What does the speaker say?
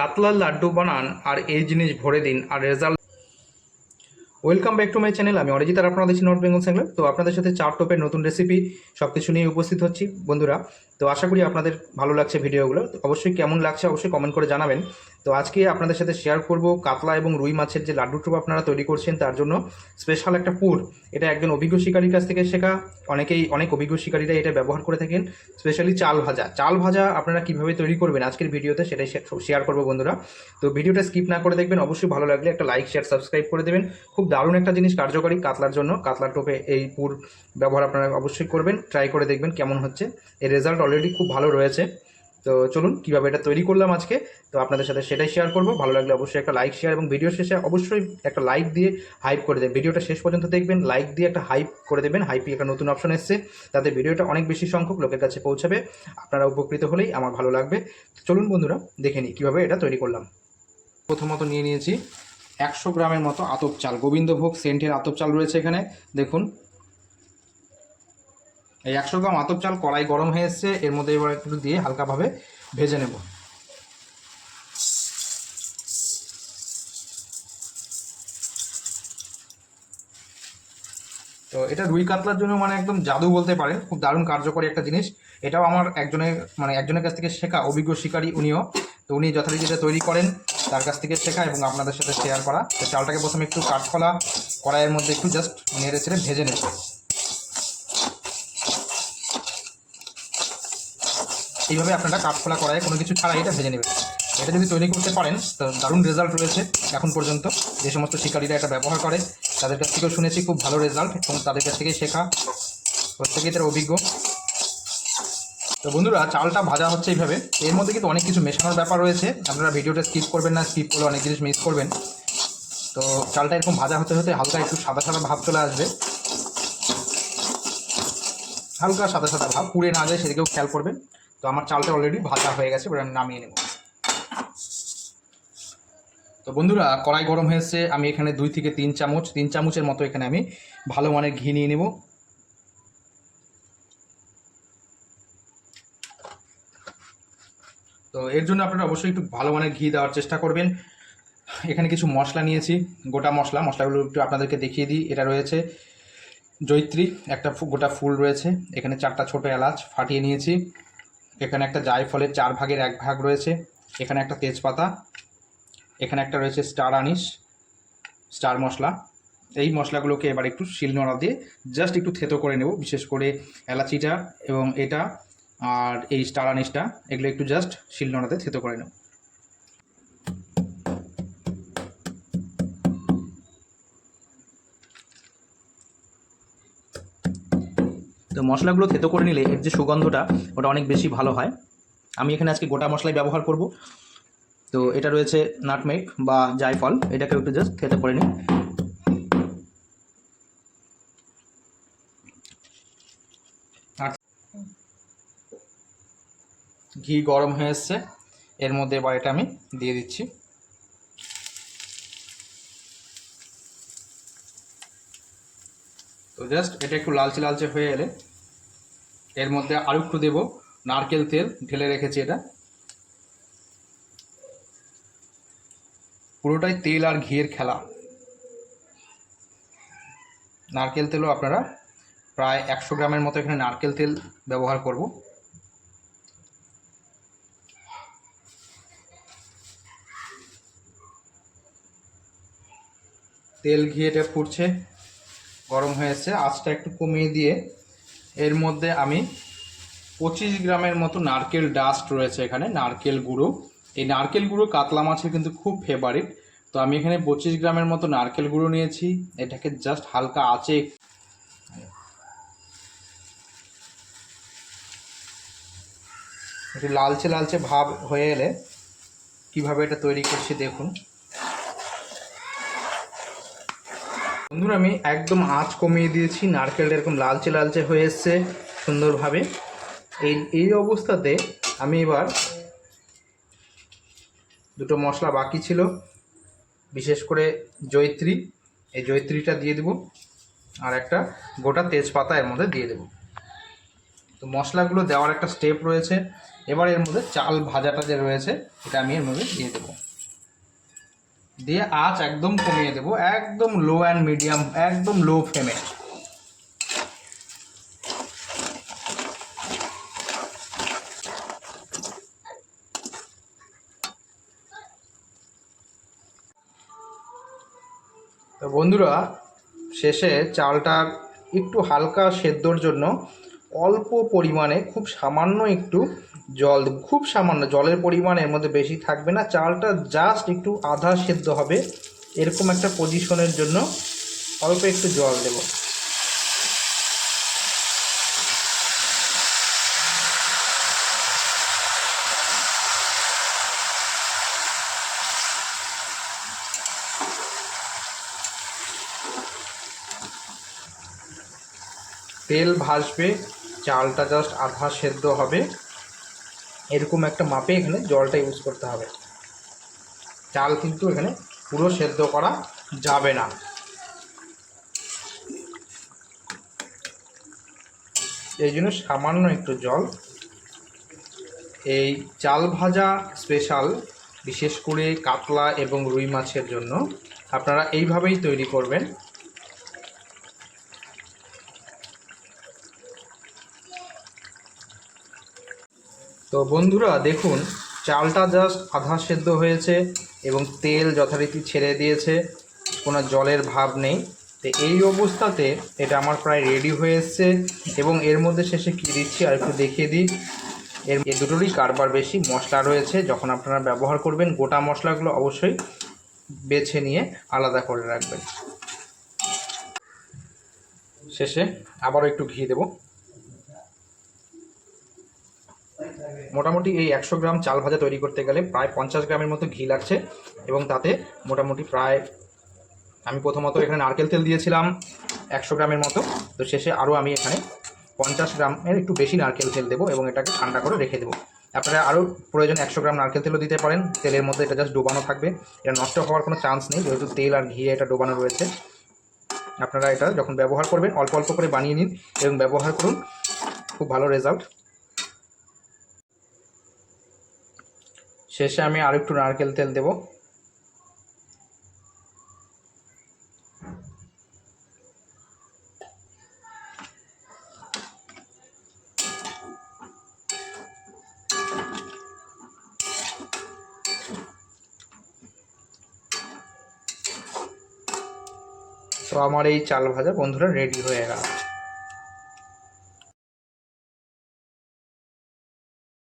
কাতলার লাড্ডু বানান আর এই জিনিস ভরে দিন আর result welcome back to my channel. আমি অরিজিৎ আর আপনাদের নর্থ বেঙ্গল স্যাংলার তো আপনাদের সাথে চার টোপের নতুন রেসিপি সব কিছু নিয়ে উপস্থিত হচ্ছি। বন্ধুরা তো আশা করি আপনাদের ভালো লাগছে ভিডিওগুলো। তো অবশ্যই কেমন লাগছে অবশ্যই কমেন্ট করে জানাবেন। তো আজকে আপনাদের সাথে শেয়ার করব কাতলা এবং রুই মাছের যে লাড্ডু টুপ আপনারা তৈরি করছেন, তার জন্য স্পেশাল একটা পুর। এটা একজন অভিজ্ঞ শিকারীর কাছ থেকে শেখা। অনেকেই, অনেক অভিজ্ঞ শিকারীরা এটা ব্যবহার করে থাকেন। স্পেশালি চাল ভাজা। চাল ভাজা আপনারা কীভাবে তৈরি করবেন আজকের ভিডিওতে সেটাই শেয়ার করব বন্ধুরা। তো ভিডিওটা স্কিপ না করে দেখবেন। অবশ্যই ভালো লাগলে একটা লাইক শেয়ার সাবস্ক্রাইব করে দেবেন। খুব দারুণ একটা জিনিস কার্যকরী কাতলার জন্য। কাতলার টোপে এই পুর ব্যবহার আপনারা অবশ্যই করবেন। ট্রাই করে দেখবেন কেমন হচ্ছে। এর রেজাল্ট অলরেডি খুব ভালো রয়েছে। তো চলুন, কীভাবে এটা তৈরি করলাম আজকে, তো আপনাদের সাথে সেটাই শেয়ার করব। ভালো লাগলে অবশ্যই একটা লাইক শেয়ার এবং ভিডিও শেষে অবশ্যই একটা লাইক দিয়ে হাইপ করে দেবেন। ভিডিওটা শেষ পর্যন্ত দেখবেন লাইক দিয়ে একটা হাইপ করে দেবেন। হাইপি একটা নতুন অপশন এসছে, তাতে ভিডিওটা অনেক বেশি সংখ্যক লোকের কাছে পৌঁছাবে। আপনারা উপকৃত হলেই আমার ভালো লাগবে। চলুন বন্ধুরা, দেখে নিই, কীভাবে এটা তৈরি করলাম। প্রথমত নিয়ে নিয়েছি একশো গ্রামের মতো আতপ চাল। গোবিন্দভোগ, সেন্টের আতপ চাল রয়েছে এখানে। দেখুন এই একশো গ্রাম আতপ চাল কড়াই গরম হয়ে এসছে। এর মধ্যে এবার একটু দিয়ে হালকাভাবে ভেজে নেব। তো এটা রুই কাতলার জন্য মানে একদম জাদু বলতে পারেন, খুব দারুণ কার্যকরী একটা জিনিস। এটাও আমার একজনের মানে একজনের কাছ থেকে শেখা, অভিজ্ঞ শিকারী উনিও। তো উনি যথারীতি যেটা তৈরি করেন, তার কাছ থেকে শেখা এবং আপনাদের সাথে শেয়ার করা। তো চালটাকে প্রথমে একটু কাঠখোলা কড়াইয়ের মধ্যে একটু জাস্ট নেড়ে ছেড়ে ভেজে নেবে। এইভাবে আপনারা কাঠখোলা করায় কোনো কিছু ছাড়াই এটা ভেজে নেবেন। এটা যদি তৈরি করতে পারেন, তো দারুণ রেজাল্ট রয়েছে এখন পর্যন্ত। যে সমস্ত শিকারীরা এটা ব্যবহার করে, তাদের কাছ থেকেও শুনেছি খুব ভালো রেজাল্ট এবং তাদের কাছ থেকেই শেখা। প্রত্যেকেই তারা অভিজ্ঞ। তো বন্ধুরা, চালটা ভাজা হচ্ছে এইভাবে। এর মধ্যে কিন্তু অনেক কিছু মেশানোর ব্যাপার রয়েছে। আপনারা ভিডিওটা স্কিপ করবেন না স্কিপ করলে অনেক জিনিস মিস করবেন। তো চালটা এরকম ভাজা হতে হতে হালকা একটু সাদা সাদা ভাব চলে আসবে। হালকা সাদা সাদা ভাব, পুড়ে না যায়, সেদিকেও খেয়াল করবেন। তো আমার চালটা অলরেডি ভাজা হয়ে গেছে, এবার আমি নামিয়ে নেব। তো বন্ধুরা, কড়াই গরম হয়েছে আমি এখানে দুই থেকে তিন চামচ, তিন চামচের মতো এখানে আমি ভালো মানের ঘি নিয়ে নেব। তো এর জন্য আপনারা অবশ্যই একটু ভালো মানের ঘি দেওয়ার চেষ্টা করবেন। এখানে কিছু মশলা নিয়েছি, গোটা মশলা, মশলাগুলো একটু আপনাদেরকে দেখিয়ে দিই, এটা রয়েছে জৈত্রী একটা গোটা ফুল রয়েছে, এখানে চারটা ছোট এলাচ ফাটিয়ে নিয়েছি। এখানে একটা জায়ফলের চার ভাগের এক ভাগ রয়েছে। এখানে একটা তেজপাতা, এখানে একটা রয়েছে স্টার আনিস, স্টার মশলা। এই মশলাগুলোকে এবার একটু শিলনোড়া দিয়ে জাস্ট একটু থেতো করে নেব, বিশেষ করে এলাচিটা এবং এটা আর এই স্টার আনিসটা, এগুলো একটু জাস্ট শিলনোড়াতে থেতো করে নেব। মশলাগুলো থেতো করে নিলে এর যে সুগন্ধটা, ওটা অনেক বেশি ভালো হয়। আমি এখানে আজকে গোটা মশলাই ব্যবহার করব। তো এটা রয়েছে নাটমেগ বা জায়ফল। এটাকে একটু জাস্ট থেতো করে নিই। ঘি গরম হয়ে এসছে। এর মধ্যে এবার এটা আমি দিয়ে দিচ্ছি। তো জাস্ট এটা একটু লালচে লালচে হয়ে এলে এর মধ্যে আরও একটু দেবো। নারকেল তেল, ঢেলে রেখেছি এটা। পুরোটাই তেল আর ঘিয়ের খেলা। নারকেল তেলও আপনারা প্রায় একশো গ্রামের মতো এখানে নারকেল তেল ব্যবহার করব। তেল ঘিয়েটা ফুটছে, গরম হয়েছে আঁচটা একটু কমিয়ে দিয়ে এর মধ্যে আমি পঁচিশ গ্রামের মতো নারকেল ডাস্ট রয়েছে এখানে, নারকেল গুঁড়ো। এই নারকেল গুঁড়ো কাতলা মাছের কিন্তু খুব ফেভারিট তো আমি এখানে পঁচিশ গ্রামের মতো নারকেল গুঁড়ো নিয়েছি। এটাকে জাস্ট হালকা আঁচে একটু লালচে লালচে ভাব হয়ে এলে কীভাবে এটা তৈরি করছি দেখুন। বন্ধুরা, আমি একদম আঁচ কমিয়ে দিয়েছি। নারকেলটা এরকম লালচে লালচে হয়ে এসছে সুন্দরভাবে। এই এই অবস্থাতে আমি এবার দুটো মশলা বাকি ছিল। বিশেষ করে জৈত্রী এই জৈত্রীটা দিয়ে দেব আর একটা গোটা তেজপাতা এর মধ্যে দিয়ে দেব। তো মশলাগুলো দেওয়ার একটা স্টেপ রয়েছে। এবার এর মধ্যে চাল ভাজাটা যে রয়েছে, এটা আমি এর মধ্যে দিয়ে দেবো। দিয়ে আঁচ একদম কমিয়ে দেবো, একদম লো অ্যান্ড মিডিয়াম একদম লো ফ্লেমে তো বন্ধুরা, শেষে চালটা একটু হালকা সেদ্ধর জন্য অল্প পরিমাণে, খুব সামান্য একটু জল খুব সামান্য, জলের পরিমাণ এর মধ্যে বেশি থাকবে না। চালটা জাস্ট একটু আধা সেদ্ধ হবে। এরকম একটা পজিশনের জন্য অল্প একটু জল দেব। তেল ভাসবে, চালটা জাস্ট আধা সেদ্ধ হবে। এরকম একটা মাপে এখানে জলটা ইউজ করতে হবে। চাল কিন্তু এখানে পুরো সেদ্ধ করা যাবে না। এই জন্য সামান্য একটু জল। এই চাল ভাজা স্পেশাল বিশেষ করে কাতলা এবং রুই মাছের জন্য আপনারা এইভাবেই তৈরি করবেন। তো বন্ধুরা দেখুন, চালটা জাস্ট আধা সেদ্ধ হয়েছে এবং তেল যথারীতি ছেড়ে দিয়েছে, কোনো জলের ভাব নেই। তো এই অবস্থাতে এটা আমার প্রায় রেডি হয়ে এসছে এবং এর মধ্যে শেষে কী দিচ্ছি আর একটু দেখিয়ে দিই। এর এ দুটোরই কারবার বেশি মশলা রয়েছে, যখন আপনারা ব্যবহার করবেন গোটা মশলাগুলো অবশ্যই বেছে নিয়ে আলাদা করে রাখবেন। শেষে আবারও একটু ঘি দেবো। মোটামুটি এই একশো গ্রাম চাল ভাজা তৈরি করতে গেলে প্রায় পঞ্চাশ গ্রামের মতো ঘি লাগছে এবং তাতে মোটামুটি প্রায়, আমি প্রথমত এখানে নারকেল তেল দিয়েছিলাম একশো গ্রামের মতো। তো শেষে আরও আমি এখানে পঞ্চাশ গ্রামের একটু বেশি নারকেল তেল দেবো এবং এটাকে ঠান্ডা করে রেখে দেবো। আপনারা আরও প্রয়োজন একশো গ্রাম নারকেল তেলও দিতে পারেন। তেলের মধ্যে এটা জাস্ট ডোবানো থাকবে। এটা নষ্ট হওয়ার কোনো চান্স নেই, যেহেতু তেল আর ঘি এটা ডোবানো রয়েছে। আপনারা এটা যখন ব্যবহার করবেন, অল্প অল্প করে বানিয়ে নিন এবং ব্যবহার করুন। খুব ভালো রেজাল্ট শেষে আমি আর একটু নারকেল তেল দেব। তো আমার এই চাল ভাজা বন্ধুরা রেডি হয়ে গেল।